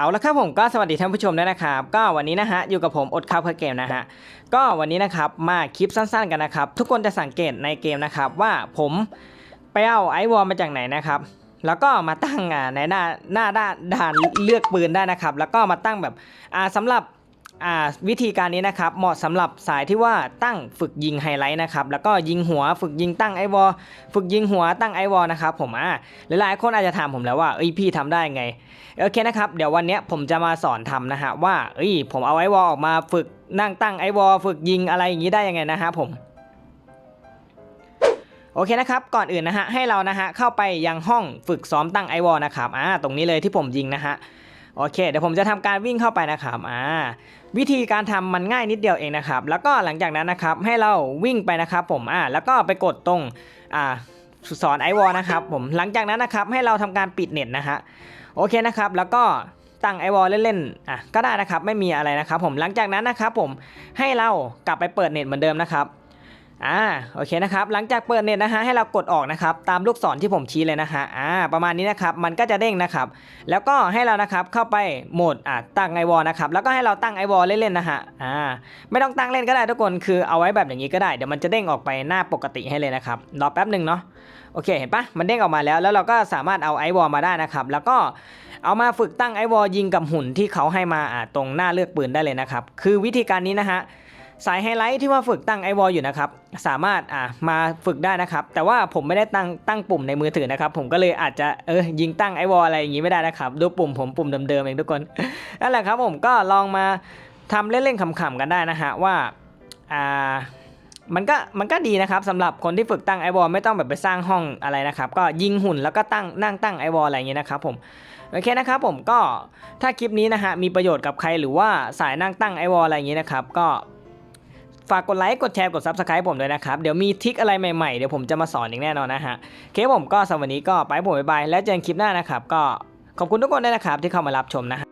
เอาละครับผมก็สวัสดีท่านผู้ชมด้วยนะครับ ก็วันนี้นะฮะอยู่กับผมอดข้าวเพื่อเกมนะฮะก็วันนี้นะครับมาคลิปสั้นๆกันนะครับ ทุกคนจะสังเกตในเกมนะครับว่าผมไปเอาไอวอลมาจากไหนนะครับแล้วก็มาตั้งอ่าในหน้าหน้าด้านด่านเลือกปืนได้นะครับ แล้วก็มาตั้งแบบอ่าสำหรับ วิธีการนี้นะครับเหมาะสำหรับสายที่ว่าตั้งฝึกยิงไฮไลท์นะครับแล้วก็ยิงหัวฝึกยิงตั้งไอวอลฝึกยิงหัวตั้งไอวอลนะครับผมอ่าหลายๆคนอาจจะถามผมแล้วว่าเอ้ยพี่ทำได้ไงโอเคนะครับเดี๋ยววันนี้ผมจะมาสอนทำนะฮะว่าเอ้ยผมเอาไอวอลออกมาฝึกนั่งตั้งไอวอลฝึกยิงอะไรอย่างนี้ได้ยังไงนะฮะผมโอเคนะครับก่อนอื่นนะฮะให้เรานะฮะเข้าไปยังห้องฝึกซ้อมตั้งไอวอลนะครับอ่าตรงนี้เลยที่ผมยิงนะฮะ โอเค เดี๋ยวผมจะทำการวิ่งเข้าไปนะครับอ่าวิธีการทำมันง่ายนิดเดียวเองนะครับ แล้วก็หลังจากนั้นนะครับให้เราวิ่งไปนะครับ ผมอ่าแล้วก็ไปกดตรงอ่าสอนไอวอลนะครับผมหลังจากนั้นนะครับให้เราทำการปิดเน็ตนะฮะโอเคนะครับแล้วก็ตั้งไอวอลเล่นๆอะก็ได้นะครับไม่มีอะไรนะครับ ผมหลังจากนั้นนะครับผมให้เรากลับไปเปิดเน็ตเหมือนเดิมนะครับ อ่าโอเคนะครับหลังจากเปิดเน็ตนะฮะให้เรากดออกนะครับตามลูกศรที่ผมชี้เลยนะฮะอ่าประมาณนี้นะครับมันก็จะเด้งนะครับแล้วก็ให้เรานะครับเข้าไปโหมดอ่าตั้งไอวอลนะครับแล้วก็ให้เราตั้งไอวอลเล่นๆนะฮะอ่าไม่ต้องตั้งเล่นก็ได้ทุกคนคือเอาไว้แบบอย่างนี้ก็ได้เดี๋ยวมันจะเด้งออกไปหน้าปกติให้เลยนะครับรอแป๊บหนึ่งเนาะโอเคเห็นปะมันเด้งออกมาแล้วแล้วเราก็สามารถเอาไอวอลมาได้นะครับแล้วก็เอามาฝึกตั้งไอวอลยิงกับหุ่นที่เขาให้มาอ่าตรงหน้าเลือกปืนได้เลยนะครับคือวิธีการนี้นะฮะ สายไฮไลท์ที่ว่าฝึกตั้งไอวอลอยู่นะครับ สามารถอ่ามาฝึกได้นะครับ แต่ว่าผมไม่ได้ตั้งตั้งปุ่มในมือถือนะครับ ผมก็เลยอาจจะเออยิงตั้งไอวอลอะไรอย่างนี้ไม่ได้นะครับ ดูปุ่มผมปุ่มเดิมๆเองทุกคนนั่นแหละครับผมก็ลองมาทำเล่นๆขำๆกันได้นะฮะว่าอ่ามันก็มันก็ดีนะครับสำหรับคนที่ฝึกตั้งไอวอลไม่ต้องแบบไปสร้างห้องอะไรนะครับ ก็ยิงหุ่นแล้วก็ตั้งนั่งตั้งไอวอลอะไรอย่างเงี้ยนะครับผมโอเคนะครับผมก็ถ้าคลิปนี้นะฮะมีประโยชน์กับใครหรือว่าสายนั่งตั้งไอวอลอะไรอย่างงี้นะครับก็ ฝากกดไลค์กดแชร์กด Subscribe ผมด้วยนะครับ เดี๋ยวมีทิคอะไรใหม่ๆ เดี๋ยวผมจะมาสอนอีกแน่นอนนะฮะเคผมก็สำหรับวันนี้ก็ไปผมบ๊ายบายแล้วเจอกันคลิปหน้านะครับ ก็ขอบคุณทุกคนด้วยนะครับที่เข้ามารับชมนะฮะ